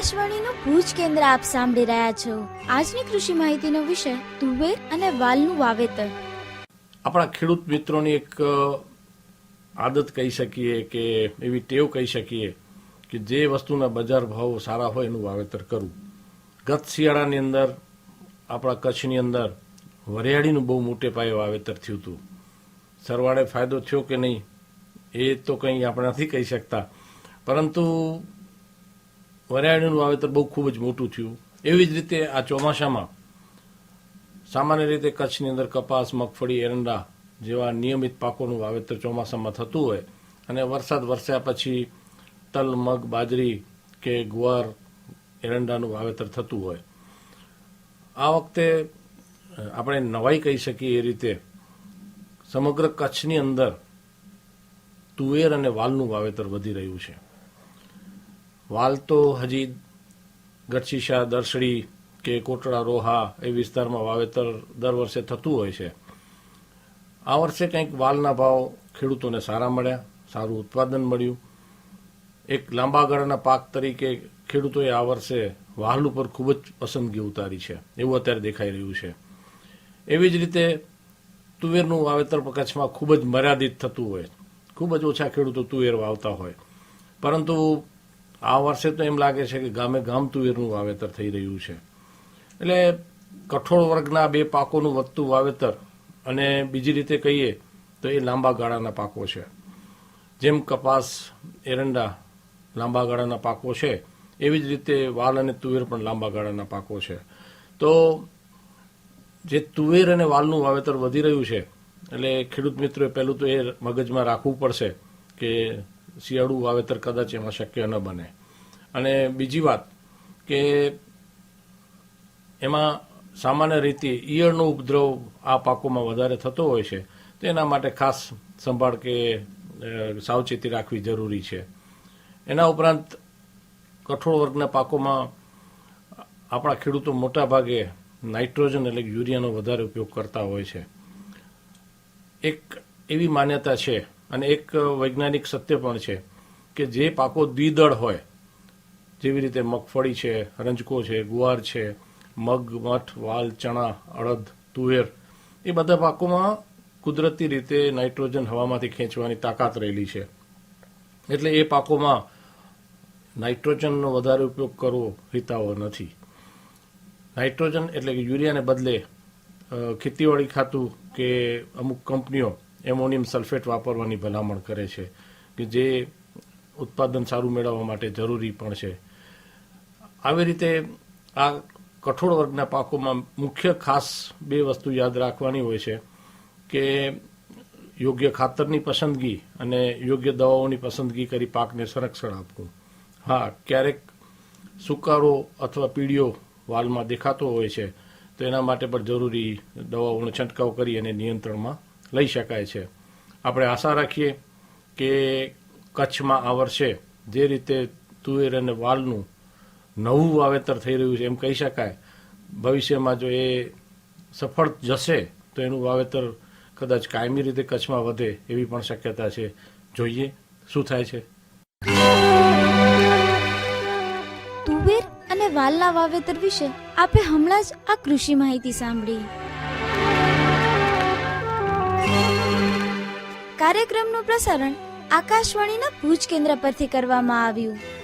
આકાશવાણીનું ભુજ કેન્દ્ર આપ સાંભળી રહ્યા છો. આજની કૃષિ માહિતીનો વિષય તુવેર અને વાલનું વાવેતર. આપણા ખેડૂત મિત્રોની એક આદત કહી શકીએ કે, એવી ટેવ કહી શકીએ કે જે વસ્તુના બજાર ભાવ સારા હોય એનું વાવેતર કરવું. ગત શિયાળાની અંદર, આપણા કચ્છની અંદર વરિયાળીનું બહુ મોટે પાયે વાવેતર થયું હતું. સરવાળે ફાયદો થયો કે નહીં, એ તો કંઈ આપણે નથી કહી શકતા. પરંતુ વરિયાળીનું વાવેતર બહુ ખૂબ જ મોટું થયું. એવી જ રીતે આ ચોમાસામાં સામાન્ય રીતે કચ્છની અંદર કપાસ, મગફળી, એરંડા જેવા નિયમિત પાકોનું વાવેતર ચોમાસામાં થતું હોય અને વરસાદ વરસ્યા પછી તલ, મગ, બાજરી કે ગુવાર, એરંડાનું વાવેતર થતું હોય. આ વખતે આપણે નવાઈ કહી શકીએ એ રીતે સમગ્ર કચ્છની અંદર તુવેર અને વાલનું વાવેતર વધી રહ્યું છે. વાલ તો હજી ગઢશીશા, દર્શડી કે કોટડા, રોહા એ વિસ્તારમાં વાવેતર દર વર્ષે થતું હોય છે. આ વર્ષે કંઈક વાલના ભાવ ખેડૂતોને સારા મળ્યા, સારું ઉત્પાદન મળ્યું. એક લાંબા ગાળાના પાક તરીકે ખેડૂતોએ આ વર્ષે વાલ ઉપર ખૂબ જ પસંદગી ઉતારી છે. એવું અત્યારે દેખાઈ રહ્યું છે. એવી જ રીતે તુવેરનું વાવેતર કચ્છમાં ખૂબ જ મર્યાદિત થતું હોય. ખૂબ જ ઓછા ખેડૂતો તુવેર વાવતા હોય. પરંતુ આ વર્ષે તો એમ લાગે છે કે ગામે ગામ તુવેરનું વાવેતર થઈ રહ્યું છે. એટલે કઠોળ વર્ગના બે પાકોનું વધતું વાવેતર અને બીજી રીતે કહીએ તો એ લાંબા ગાળાના પાકો છે. જેમ કપાસ, એરંડા લાંબા ગાળાના પાકો છે, એવી જ રીતે વાલ અને તુવેર પણ લાંબા ગાળાના પાકો છે. તો જે તુવેર અને વાલનું વાવેતર વધી રહ્યું છે, એટલે ખેડૂત મિત્રોએ પહેલું તો એ મગજમાં રાખવું પડશે કે શિયાળુ વાવેતર કદાચ એમાં શક્ય ન બને. અને બીજી વાત કે એમાં સામાન્ય રીતે ઈયળનો ઉપદ્રવ આ પાકોમાં વધારે થતો હોય છે તેના માટે ખાસ સંભાળ કે સાવચેતી રાખવી જરૂરી છે. એના ઉપરાંત કઠોળ વર્ગના પાકોમાં આપણા ખેડૂતો મોટા ભાગે નાઇટ્રોજન એટલે યુરિયાનો વધારે ઉપયોગ કરતા હોય છે. એક એવી માન્યતા છે અને એક વૈજ્ઞાનિક સત્ય પણ છે કે જે પાકો દ્વિદળ હોય, જેવી રીતે મગફળી છે, રંજકો છે, ગુવાર છે, મગ, મઠ, વાલ, ચણા, અડદ, તુવેર, એ બધા પાકોમાં કુદરતી રીતે નાઇટ્રોજન હવામાંથી ખેંચવાની તાકાત રહેલી છે. એટલે એ પાકોમાં નાઇટ્રોજનનો વધારે ઉપયોગ કરવો હિતાવો નથી. નાઇટ્રોજન એટલે કે યુરિયાને બદલે ખેતીવાડી ખાતું કે અમુક કંપનીઓ એમોનિયમ સલ્ફેટ વાપરવાની ભલામણ કરે છે કે જે ઉત્પાદન સારું મેળવવા માટે જરૂરી પણ છે. આવી રીતે આ કઠોળ વર્ગના પાકોમાં મુખ્ય ખાસ બે વસ્તુ યાદ રાખવાની હોય છે કે યોગ્ય ખાતરની પસંદગી અને યોગ્ય દવાઓની પસંદગી કરી પાકને સંરક્ષણ આપવું. હા, ક્યારેક સુકારો અથવા પીળીઓ વાલમાં દેખાતો હોય છે, તો એના માટે પણ જરૂરી દવાઓનો છંટકાવ કરી અને નિયંત્રણમાં લઈ શકાય છે. આપણે આશા રાખીએ કે કચ્છમાં આ વર્ષે જે રીતે તુવેર અને વાલનું નવું વાવેતર થઈ રહ્યું છે એમ કહી શકાય, ભવિષ્યમાં જો એ સફળ જશે તો એનું વાવેતર કદાચ કાયમી રીતે કચ્છમાં વધે એવી પણ શક્યતા છે. જોઈએ શું થાય છે. તુવેર અને વાલના વાવેતર વિશે આપે હમણાં જ આ કૃષિ માહિતી સાંભળી. કાર્યક્રમનું પ્રસારણ આકાશવાણીના ભુજ કેન્દ્ર પરથી કરવામાં આવ્યું.